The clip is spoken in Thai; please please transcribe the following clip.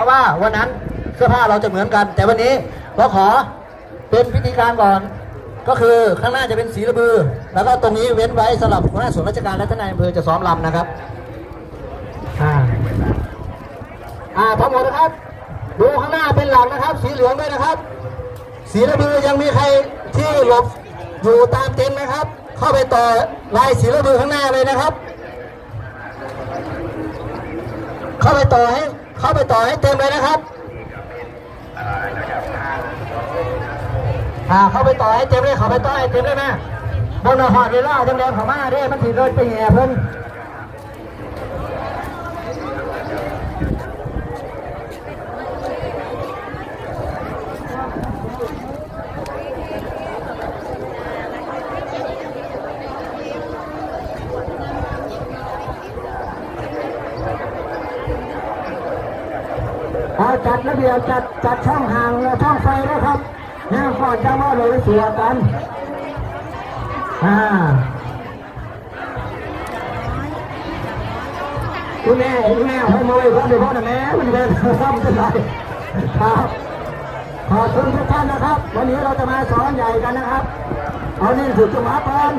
ราะว่าวันนั้นเสื้อผ้าเราจะเหมือนกัน แต่วันนี้เราขอเป็นพิธีการก่อน ก็คือข้างหน้าจะเป็นสีระบือ แล้วก็ตรงนี้เว้นไว้สำหรับหัวหน้าส่วนราชการและท่านนายอำเภอจะซ้อมลำนะครับอ่าอ่าทั้งหมดนะครับดูข้างหน้าเป็นหลักนะครับ สีเหลืองด้วยนะครับ สีระบือยังมีใครที่หลบอยู่ตามเต็นท์ไหมครับ เข้าไปต่อลายสีระบือข้างหน้าเลยนะครับ เข้าไปต่อให้ เข้าไปต่อให้เต็มเลยนะครับอ่าเข้าไปต่อให้เต็มเลยเข้าไปต่อให้เต็มเลยนะบนหอดเวลาจังแรงเขามาเด้มันถีเดินไปแห่เพิ่น เอาจัดระเบียบจัดจัดช่องห่างช่องไฟนะครับเนี่ยก่อนจะว่าเราไปเสียกันอ่าคุณแม่คุณแม่ให้มวยพ่อเดี๋ยวพ่อนะแม่มันเดินทำจะไรครับขอบคุณทุกท่านนะครับ วันนี้เราจะมาสอนใหญ่กันนะครับ เอาเน้นสุดจังหวะก่อน